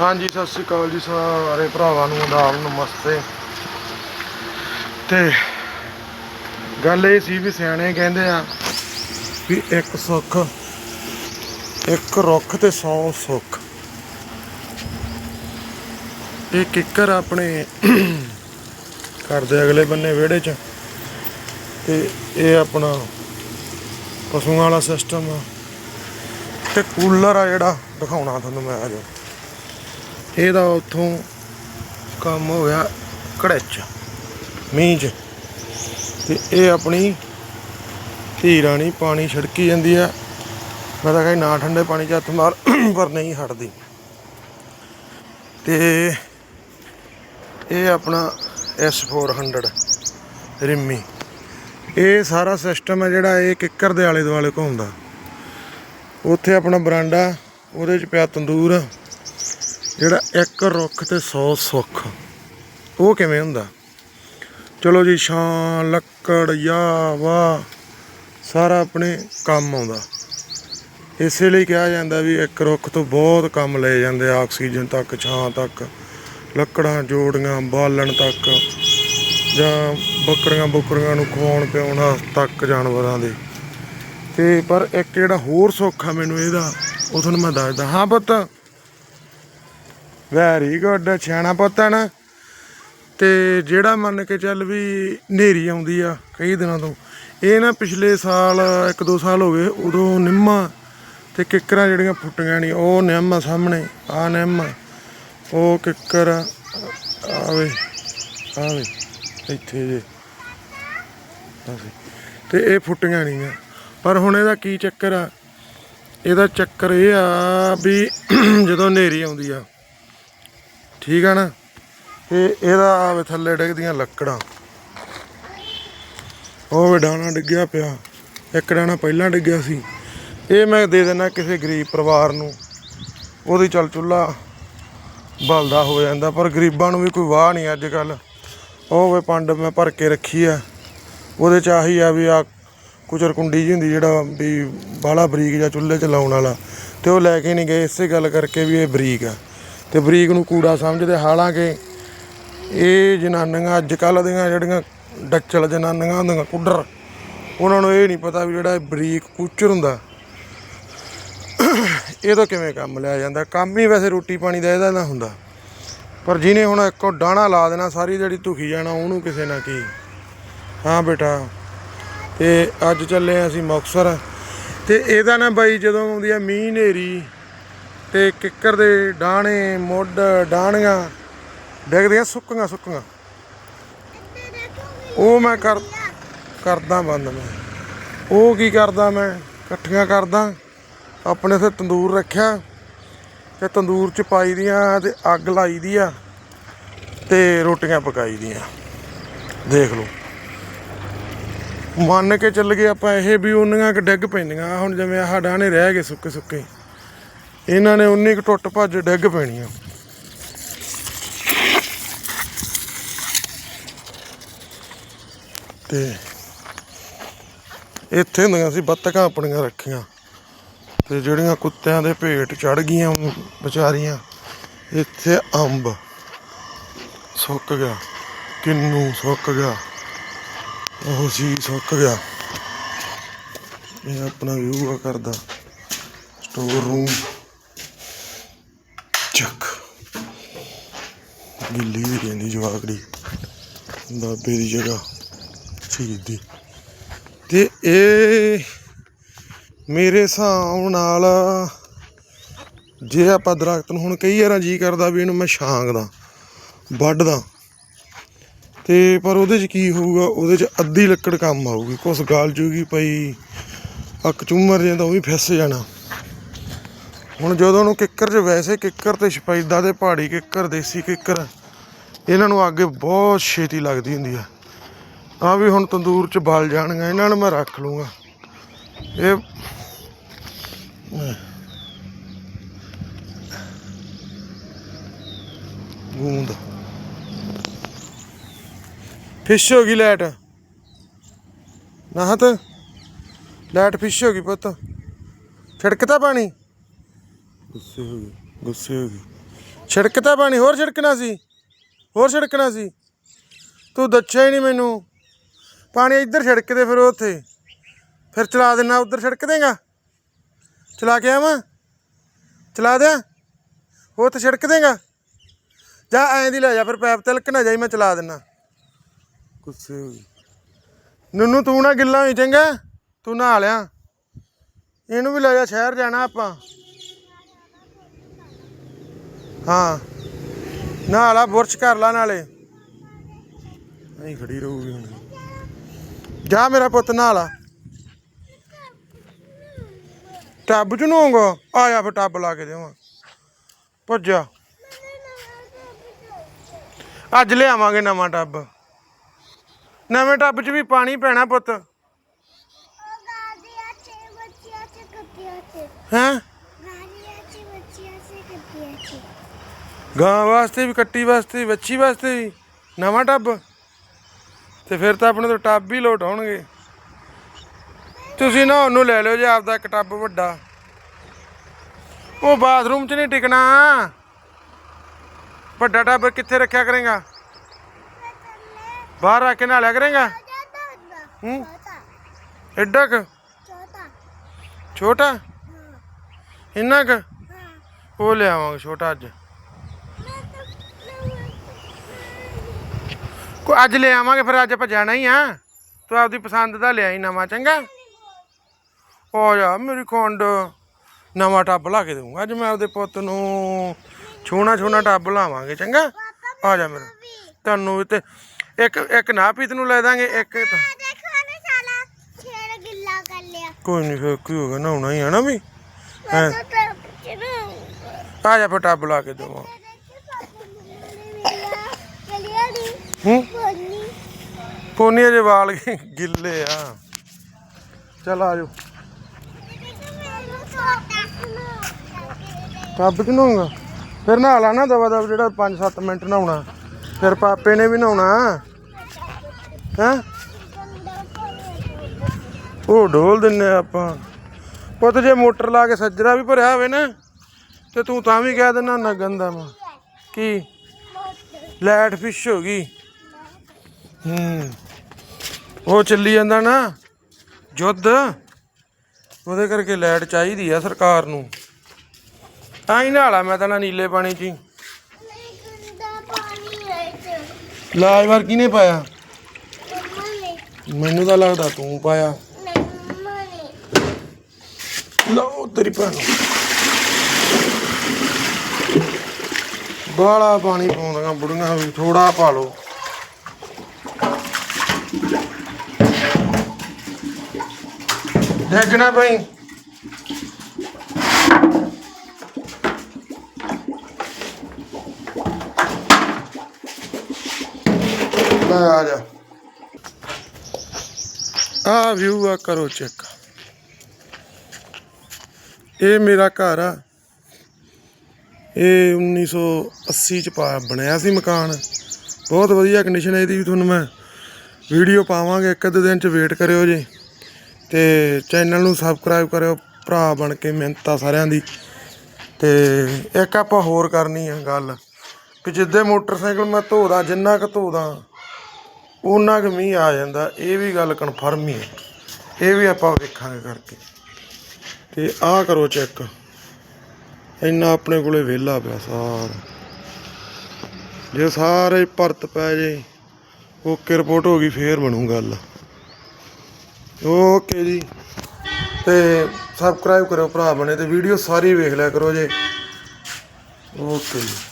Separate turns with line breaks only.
ਹਾਂਜੀ, ਸਤਿ ਸ਼੍ਰੀ ਅਕਾਲ ਜੀ ਸਾਰੇ ਭਰਾਵਾਂ ਨੂੰ, ਆਦਾਬ ਨਮਸਤੇ। ਤੇ ਗੱਲ ਇਹ ਸੀ ਵੀ ਸਿਆਣੇ ਕਹਿੰਦੇ ਆ ਵੀ ਇੱਕ ਸੁੱਖ, ਇੱਕ ਰੁੱਖ ਤੇ 100 ਸੁੱਖ। ਇਹ ਕਿੱਕਰ ਆਪਣੇ ਘਰ ਦੇ ਅਗਲੇ ਬੰਨੇ ਵਿਹੜੇ 'ਚ ਤੇ ਇਹ ਆਪਣਾ ਪਸ਼ੂਆਂ ਵਾਲਾ ਸਿਸਟਮ ਆ। ਤੇ ਕੂਲਰ ਆ ਜਿਹੜਾ, ਦਿਖਾਉਣਾ ਤੁਹਾਨੂੰ ਮੈਂ ਅੱਜ। ਇਹਦਾ ਉੱਥੋਂ ਕੰਮ ਹੋ ਗਿਆ ਘੜੇਚ ਮੀਂਹ 'ਚ। ਤੇ ਇਹ ਆਪਣੀ ਧੀ ਰਾਣੀ ਪਾਣੀ ਛਿੜਕੀ ਜਾਂਦੀ ਆ। ਮੈਂ ਤਾਂ ਕਹਿੰਦਾ ਨਾ ਠੰਡੇ ਪਾਣੀ 'ਚ ਹੱਥ ਮਾਰ, ਪਰ ਨਹੀਂ ਹਟਦੀ। ਤੇ ਇਹ ਆਪਣਾ S400 ਰਿੰਮੀ। ਇਹ ਸਾਰਾ ਸਿਸਟਮ ਹੈ ਜਿਹੜਾ ਇਹ ਕਿੱਕਰ ਦੇ ਆਲੇ ਦੁਆਲੇ ਘੁੰਮਦਾ। ਉੱਥੇ ਆਪਣਾ ਬਰਾਂਡਾ, ਉਹਦੇ 'ਚ ਪਿਆ ਤੰਦੂਰ। ਜਿਹੜਾ ਇੱਕ ਰੁੱਖ ਤੇ 100 ਸੁੱਖ, ਉਹ ਕਿਵੇਂ ਹੁੰਦਾ? ਚਲੋ ਜੀ, ਛਾਂ, ਲੱਕੜ ਯਾ ਵਾ ਸਾਰਾ ਆਪਣੇ ਕੰਮ ਆਉਂਦਾ। ਇਸੇ ਲਈ ਕਿਹਾ ਜਾਂਦਾ ਵੀ ਇੱਕ ਰੁੱਖ ਤੋਂ ਬਹੁਤ ਕੰਮ ਲਏ ਜਾਂਦੇ ਆਕਸੀਜਨ ਤੱਕ, ਛਾਂ ਤੱਕ, ਲੱਕੜਾਂ, ਜੋੜੀਆਂ, ਬਾਲਣ ਤੱਕ, ਜਾਂ ਬੱਕਰੀਆਂ ਬੁੱਕਰੀਆਂ ਨੂੰ ਖਵਾਉਣ ਪਿਆਉਣ ਤੱਕ ਜਾਨਵਰਾਂ ਦੇ। ਤੇ ਪਰ ਇੱਕ ਜਿਹੜਾ ਹੋਰ ਸੁੱਖ ਆ ਮੈਨੂੰ ਇਹਦਾ, ਉਹ ਤੁਹਾਨੂੰ ਮੈਂ ਦੱਸਦਾ। ਹਾਂ ਪੁੱਤ ਵੈਰੀ ਗੁੱਡ ਸਿਆਣਾ ਪੁੱਤ ਨਾ ਤੇ ਜਿਹੜਾ ਮੰਨ ਕੇ ਚੱਲ ਵੀ ਹਨੇਰੀ ਆਉਂਦੀ ਆ ਕਈ ਦਿਨਾਂ ਤੋਂ, ਇਹ ਨਾ ਪਿਛਲੇ ਸਾਲ, ਇੱਕ ਦੋ ਸਾਲ ਹੋ ਗਏ, ਉਦੋਂ ਨਿੰਮਾਂ ਤੇ ਕਿੱਕਰਾਂ ਜਿਹੜੀਆਂ ਫੁੱਟੀਆਂ ਨਹੀਂ ਉਹ ਨਿੰਮ ਆ ਸਾਹਮਣੇ, ਆ ਨਿੰਮ, ਉਹ ਕਿੱਕਰ, ਆਵੇ ਆਵੇ, ਇੱਥੇ ਜੇ। ਆਵੇ। ਤੇ ਇਹ ਫੁੱਟੀਆਂ ਨਹੀਂ ਆ। ਪਰ ਹੁਣ ਇਹਦਾ ਕੀ ਚੱਕਰ ਆ? ਇਹਦਾ ਚੱਕਰ ਇਹ ਆ ਵੀ ਜਦੋਂ ਹਨੇਰੀ ਆਉਂਦੀ ਆ ਠੀਕ ਆ ਨਾ? ਤੇ ਇਹਦਾ ਆਵੇ ਥੱਲੇ ਡਿੱਗਦੀਆਂ ਲੱਕੜਾਂ। ਉਹ ਵੀ ਡਾਣਾ ਡਿੱਗਿਆ ਪਿਆ। ਇੱਕ ਡਾਣਾ ਪਹਿਲਾਂ ਡਿੱਗਿਆ ਸੀ। ਇਹ ਮੈਂ ਦੇ ਦੇਣਾ ਕਿਸੇ ਗਰੀਬ ਪਰਿਵਾਰ ਨੂੰ। ਉਹਦੀ ਚੱਲ ਚੁੱਲਾ ਬਲਦਾ ਹੋ ਜਾਂਦਾ, ਪਰ ਗਰੀਬਾਂ ਨੂੰ ਵੀ ਕੋਈ ਵਾਹ ਨਹੀਂ ਅੱਜ ਕੱਲ ਉਹ ਵੇ ਪੰਡ ਮੈਂ ਭਰ ਕੇ ਰੱਖੀ ਆ। ਉਹਦੇ ਚ ਆਹੀ ਆ ਵੀ ਆ ਕੁਚਰ ਕੁੰਡੀ ਜੀ ਹੁੰਦੀ ਜਿਹੜਾ ਵੀ ਬਾਲਾ ਬਰੀਕ ਜਾਂ ਚੁੱਲ੍ਹੇ 'ਚ ਲਾਉਣ ਵਾਲਾ। ਤੇ ਉਹ ਲੈ ਕੇ ਨਹੀਂ ਗਏ, ਇਸੇ ਗੱਲ ਕਰਕੇ ਵੀ ਇਹ ਬਰੀਕ ਆ। ਤੇ ਬਰੀਕ ਨੂੰ ਕੂੜਾ ਸਮਝਦੇ, ਹਾਲਾਂਕਿ ਇਹ ਜਨਾਨੀਆਂ ਅੱਜ ਕੱਲ ਦੀਆਂ ਜਿਹੜੀਆਂ ਡੱਚਲ ਜਨਾਨੀਆਂ ਹੁੰਦੀਆਂ, ਕੁੱਡਰ, ਉਹਨਾਂ ਨੂੰ ਇਹ ਨਹੀਂ ਪਤਾ ਵੀ ਜਿਹੜਾ ਬਰੀਕ ਕੂਚਰ ਹੁੰਦਾ। ਇਹ ਤੋਂ ਕਿਵੇਂ ਕੰਮ ਲਿਆ ਜਾਂਦਾ? ਕੰਮ ਹੀ ਵੈਸੇ ਰੋਟੀ ਪਾਣੀ ਦਾ ਇਹਦਾ ਨਾ ਹੁੰਦਾ। ਪਰ ਜਿਹਨੇ ਹੁਣ ਇੱਕੋ ਡਾਣਾ ਲਾ ਦੇਣਾ, ਸਾਰੀ ਜਿਹੜੀ ਧੁਖੀ ਜਾਣਾ, ਉਹਨੂੰ ਕਿਸੇ ਨਾ ਕੀ। ਹਾਂ ਬੇਟਾ, ਤੇ ਅੱਜ ਚੱਲੇ ਹਾਂ ਅਸੀਂ ਮੁਕਤਸਰ। ਤੇ ਇਹਦਾ ਨਾ ਬਾਈ ਜਦੋਂ ਆਉਂਦੀ ਆ ਮੀਂਹ ਹਨੇਰੀ ਤੇ ਕਿੱਕਰ ਦੇ ਡਾਣੇ ਮੁੱਢ ਡਾਣੀਆਂ ਡਿੱਗਦੀਆਂ, ਸੁੱਕੀਆਂ ਸੁੱਕੀਆਂ। ਉਹ ਮੈਂ ਕਰ, ਕਰਦਾ ਬੰਦ ਮੈਂ। ਉਹ ਕੀ ਕਰਦਾ ਮੈਂ? ਇਕੱਠੀਆਂ ਕਰਦਾ। ਆਪਣੇ ਤੇ ਤੰਦੂਰ ਰੱਖਿਆ ਤੇ ਤੰਦੂਰ ਚ ਪਾਈ ਦੀਆਂ ਤੇ ਅੱਗ ਲਾਈ ਦੀ ਆ ਤੇ ਰੋਟੀਆਂ ਪਕਾਈ ਦੀਆਂ। ਦੇਖ ਲਓ। ਮੰਨ ਕੇ ਚੱਲ ਗਏ ਆਪਾਂ, ਇਹ ਵੀ ਉਹਨੀਆਂ ਕਿ ਡਿੱਗ ਪੈਂਦੀਆਂ। ਹੁਣ ਜਿਵੇਂ ਆਹ ਡਾਣੇ ਰਹਿ ਗਏ ਸੁੱਕੇ ਸੁੱਕੇ ਇਹਨਾਂ ਨੇ ਉਨੀ ਕੁ ਟੁੱਟ ਭੱਜ ਡਿੱਗ ਪੈਣੀਆਂ ਤੇ ਇੱਥੇ ਹੁੰਦੀਆਂ ਸੀ ਬੱਤਕਾਂ ਆਪਣੀਆਂ ਰੱਖੀਆਂ। ਤੇ ਜਿਹੜੀਆਂ ਕੁੱਤਿਆਂ ਦੇ ਭੇਟ ਚੜ ਗਈਆਂ ਵਿਚਾਰੀਆਂ, ਇੱਥੇ ਅੰਬ ਸੁੱਕ ਗਿਆ, ਕਿੰਨੂ ਸੁੱਕ ਗਿਆ, ਉਹ ਸੀ ਸੁੱਕ ਗਿਆ। ਇਹ ਆਪਣਾ ਵਿਊ ਆ ਕਰਦਾ ਸਟੋਰ ਰੂਮ ਦਿੱਲੀ ਵੀ ਰਹਿੰਦੀ ਜਵਾਕੜੀ। ਬਾਬੇ ਦੀ ਜਗ੍ਹਾ। ਸ਼ਹੀਦੀ। ਦੀ ਤੇ ਇਹ ਮੇਰੇ ਹਿਸਾਬ ਨਾਲ ਜੇ ਆਪਾਂ ਦਰਖਤ ਨੂੰ ਹੁਣ ਕਈ ਵਾਰਾਂ ਜੀ ਕਰਦਾ ਵੀ ਇਹਨੂੰ ਮੈਂ ਛਾਂਗਦਾ, ਵੱਢਦਾ। ਤੇ ਪਰ ਉਹਦੇ 'ਚ ਕੀ ਹੋਊਗਾ? ਉਹਦੇ 'ਚ ਅੱਧੀ ਲੱਕੜ ਕੰਮ ਆਊਗੀ। ਕੁਛ ਗਾਲ ਜੂਗੀ ਪਈ, ਅੱਕ ਚੁੰਮਰ ਜਾਂਦਾ ਉਹ ਵੀ ਫਿਸ ਜਾਣਾ। ਹੁਣ ਜਦੋਂ ਉਹਨੂੰ ਕਿੱਕਰ 'ਚ ਵੈਸੇ ਕਿੱਕਰ ਤੇ ਸ਼ਪੈਦਾ ਦੇ ਪਹਾੜੀ ਕਿੱਕਰ, ਦੇਸੀ ਕਿੱਕਰ ਇਹਨਾਂ ਨੂੰ ਅੱਗੇ ਬਹੁਤ ਛੇਤੀ ਲੱਗਦੀ ਹੁੰਦੀ ਆ। ਆ ਵੀ ਹੁਣ ਤੰਦੂਰ 'ਚ ਬਲ ਜਾਣਗੀਆਂ ਇਹਨਾਂ ਨੂੰ ਮੈਂ ਰੱਖ ਲੂੰਗਾ ਇਹ ਗੂੰਦ। ਫਿਸ਼ ਹੋ ਗਈ ਲਾਈਟ ਨਾ ਤਾਂ ਲਾਈਟ ਫਿਸ਼ ਹੋ ਗਈ ਪੁੱਤ। ਛਿੜਕਤਾ ਪਾਣੀ? ਗੁੱਸੇ ਹੋ ਗਈ ਗੁੱਸੇ ਹੋ ਗਈ ਛਿੜਕਤਾ ਪਾਣੀ ਹੋਰ ਛਿੜਕਣਾ ਸੀ? ਹੋਰ ਛਿੜਕਣਾ ਸੀ? ਤੂੰ ਦੱਸਿਆ ਹੀ ਨਹੀਂ ਮੈਨੂੰ। ਪਾਣੀ ਇੱਧਰ ਛਿੜਕ ਦੇ ਫਿਰ ਉੱਥੇ। ਫਿਰ ਚਲਾ ਦੇਣਾ ਉੱਧਰ ਛਿੜਕ ਦੇਗਾ। ਚਲਾ ਕੇ ਆਵਾਂ? ਚਲਾ ਦਿਆਂ? ਉੱਥੇ ਛਿੜਕ ਦੇਗਾ? ਜਾ ਐਂ ਦੀ ਲੈ ਜਾ ਫਿਰ ਪੈਪ ਤਿਲਕ ਨਾ ਜਾਈ ਮੈਂ ਚਲਾ ਦਿੰਨਾ। ਗੁੱਸੇ ਹੋ ਗਈ ਨੁੰਨੂ ਤੂੰ ਨਾ ਗਿੱਲਾ ਹੋਈ ਚੰਗਾ। ਤੂੰ ਨਹਾ ਲਿਆ। ਇਹਨੂੰ ਵੀ ਲੈ ਜਾ ਸ਼ਹਿਰ ਜਾਣਾ ਆਪਾਂ। ਹਾਂ। ਨਹਾ ਲਾ ਬੁਰਸ਼ ਕਰ ਲਾ ਨਾਲੇ। ਨਹੀਂ ਖੜੀ ਰਹੂਗੀ ਹੁਣ। ਜਾ ਮੇਰਾ ਪੁੱਤ ਨਹਾ ਲਾ ਟੱਬ ਚ ਨਹਾਉਂਗਾ ਆ ਜਾ ਫਿਰ ਟੱਬ ਲਾ ਕੇ ਦੇਵਾਂ। ਭੱਜਾ। ਅੱਜ ਲਿਆਵਾਂਗੇ ਨਵਾਂ ਟੱਬ। ਨਵੇਂ ਟੱਬ 'ਚ ਵੀ ਪਾਣੀ ਪੈਣਾ ਪੁੱਤ। ਹੈਂ
ਗਾਦੀਆਂ ਚ ਬੱਚਿਆਂ ਚ ਕੱਪਿਆਂ ਚ
ਗਾਂ ਵਾਸਤੇ ਵੀ ਕੱਟੀ ਵਾਸਤੇ ਵੀ ਵੱਛੀ ਵਾਸਤੇ ਵੀ ਨਵਾਂ ਟੱਬ। ਤੇ ਫਿਰ ਤਾਂ ਆਪਣੇ ਤੋਂ ਟੱਬ ਹੀ ਲੋਟ ਆਉਣਗੇ। ਤੁਸੀਂ ਨਾ ਉਹਨੂੰ ਲੈ ਲਿਓ ਜੇ ਆਪਦਾ ਇੱਕ ਟੱਬ ਵੱਡਾ। ਉਹ ਬਾਥਰੂਮ 'ਚ ਨਹੀਂ ਟਿਕਣਾ। ਵੱਡਾ ਟੱਬ ਕਿੱਥੇ ਰੱਖਿਆ ਕਰੇਗਾ? ਬਾਹਰ ਰੱਖ ਕੇ ਨਹਾ ਕਰੇਗਾ?
ਜਾਂਦਾ ਹੁੰਦਾ
ਹੂੰ? ਐਡਾ ਕੁ?
ਛੋਟਾ?
ਛੋਟਾ ਇੰਨਾ ਕੁ? ਉਹ ਲਿਆਵਾਂਗੇ ਛੋਟਾ ਅੱਜ
ਮੈਂ ਤਾਂ ਮੈਂ
ਕੋ ਅੱਜ ਲੈ ਆਵਾਂਗੇ ਫਿਰ ਅੱਜ ਆਪਾਂ ਜਾਣਾ ਹੀ ਆ। ਤੂੰ ਆਪਦੀ ਪਸੰਦ ਦਾ ਲਿਆਈ ਨਵਾਂ ਚੰਗਾ? ਹੋ ਜਾ ਮੇਰੀ ਖੰਡ। ਨਵਾਂ ਟੱਬ ਲਾ ਕੇ ਦਊਂਗਾ ਅੱਜ ਮੈਂ ਆਪਦੇ ਪੁੱਤ ਨੂੰ। ਛੋਣਾ ਛੋਣਾ ਟੱਬ ਲਾਵਾਂਗੇ ਚੰਗਾ? ਆ ਜਾ ਮੇਰਾ। ਤੁਹਾਨੂੰ ਵੀ ਤੇ ਇੱਕ ਇੱਕ ਨਾ ਪੀਤ ਨੂੰ ਲੈ ਦਾਂਗੇ ਇੱਕ ਤਾਂ।
ਆ ਦੇਖੋ ਨਾ ਸਾਲਾ ਛੇੜ ਗਿੱਲਾ ਕਰ ਲਿਆ।
ਕੋਈ ਨਹੀਂ ਫਿਰ ਕੀ ਹੋ ਗਿਆ ਨਹਾਉਣਾ ਹੀ ਆ ਨਾ ਵੀ? ਆ ਜਾ ਫਿਰ ਟੱਬ ਲਾ ਕੇ ਦੇਵਾਂ
ਚਲਿਆ ਦੀ
ਹੂੰ? ਪੋਨੀਆਂ ਦੇ ਵਾਲ ਗਿੱਲੇ ਆ। ਚਲ ਆ ਜਾਓ। ਟੱਬ ਚ ਨਹਾਉਂਗਾ ਫਿਰ ਨਹਾ ਲਾ ਨਾ ਦਵਾ ਦਵ ਜਿਹੜਾ 5-7 ਮਿੰਟ ਨਹਾਉਣਾ। ਫਿਰ ਪਾਪੇ ਨੇ ਵੀ ਨਹਾਉਣਾ। ਹੈਂ? ਉਹ ਡੋਲ ਦਿੰਨੇ ਆਪਾਂ। ਪੁੱਤ ਜੇ ਮੋਟਰ ਲਾ ਕੇ ਸੱਜਰਾ ਵੀ ਭਰਿਆ ਹੋਵੇ ਨਾ ਤੇ ਤੂੰ ਤਾਂ ਵੀ ਕਹਿ ਦਿੰਦਾ ਨਾ ਗੰਦਾ ਮਾ ਕੀ? ਲੈਟ ਫਿਸ਼ ਹੋ ਗਈ। ਹੂੰ। ਉਹ ਚੱਲੀ ਜਾਂਦਾ ਨਾ, ਜੁੱਧ। ਉਹਦੇ ਕਰਕੇ ਲਾਈਟ ਚਾਹੀਦੀ ਆ ਸਰਕਾਰ ਨੂੰ। ਤਾਂ ਹੀ ਨਾਲਾ ਮੈਂ ਤਾਂ ਨਾ ਨੀਲੇ ਪਾਣੀ 'ਚ ਹੀ।
ਗੰਦਾ ਪਾਣੀ ਹੈ
ਲਾਜਵਾਰ ਕਿਹਨੇ ਪਾਇਆ? ਮੈਨੂੰ ਤਾਂ ਲੱਗਦਾ ਤੂੰ ਪਾਇਆ। ਲਓ ਤੇਰੀ ਭੈਣ ਬਾਲਾ ਪਾਣੀ ਪਾਉਂਦੀਆਂ ਬੁੜੀਆਂ ਵੀ ਥੋੜਾ ਪਾ ਲਓ। ਦੇਖਣਾ ਭਾਈ ਲੈ ਆ ਜਾ। ਆ ਵਿਊ ਆ, ਕਰੋ ਚੈੱਕ ਇਹ ਮੇਰਾ ਘਰ ਆ। ਇਹ 1980 ਚ ਪਾ, ਬਣਿਆ ਸੀ ਮਕਾਨ। ਬਹੁਤ ਵਧੀਆ ਕੰਡੀਸ਼ਨ ਹੈ ਇਹਦੀ ਵੀ ਤੁਹਾਨੂੰ ਮੈਂ। ਵੀਡੀਓ ਪਾਵਾਂਗੇ, ਇੱਕ ਅੱਧੇ ਦਿਨ ਚ ਵੇਟ ਕਰਿਓ ਜੀ। ਤੇ ਚੈਨਲ ਨੂੰ ਸਬਸਕ੍ਰਾਈਬ ਕਰਿਓ, ਭਰਾ ਬਣ ਕੇ ਮਿਹਨਤ ਆ ਸਾਰਿਆਂ ਦੀ। ਤੇ ਇੱਕ ਆਪਾਂ ਹੋਰ ਕਰਨੀ ਆ ਗੱਲ, ਕਿ ਜਿੱਦੇ ਮੋਟਰਸਾਈਕਲ ਮੈਂ ਧੋਦਾ, ਜਿੰਨਾ ਕੁ ਧੋਦਾ ਉਹਨਾਂ ਕੁ ਮੀਂਹ ਆ ਜਾਂਦਾ, ਇਹ ਵੀ ਗੱਲ ਕਨਫਰਮ ਹੀ ਹੈ ਇਹ ਵੀ ਆਪਾਂ ਵੇਖਾਂਗੇ ਕਰਕੇ। ਤੇ ਆਹ ਕਰੋ ਚੈੱਕ ਇੰਨਾ ਆਪਣੇ ਕੋਲੇ ਵਿਹਲਾ ਪਿਆ ਸਾਰਾ। ਜੇ ਸਾਰੇ ਭਰਤ ਪੈ ਜੇ, ਓਕੇ ਰਿਪੋਰਟ ਹੋ ਗਈ, ਫੇਰ ਬਣੂ ਗੱਲ। ਓਕੇ ਜੀ। ਤੇ ਸਬਸਕ੍ਰਾਈਬ ਕਰਿਓ ਭਰਾ ਬਣੇ ਤੇ ਵੀਡੀਓ ਸਾਰੀ ਵੇਖ ਲਿਆ ਕਰੋ ਜੇ। ਓਕੇ ਜੀ।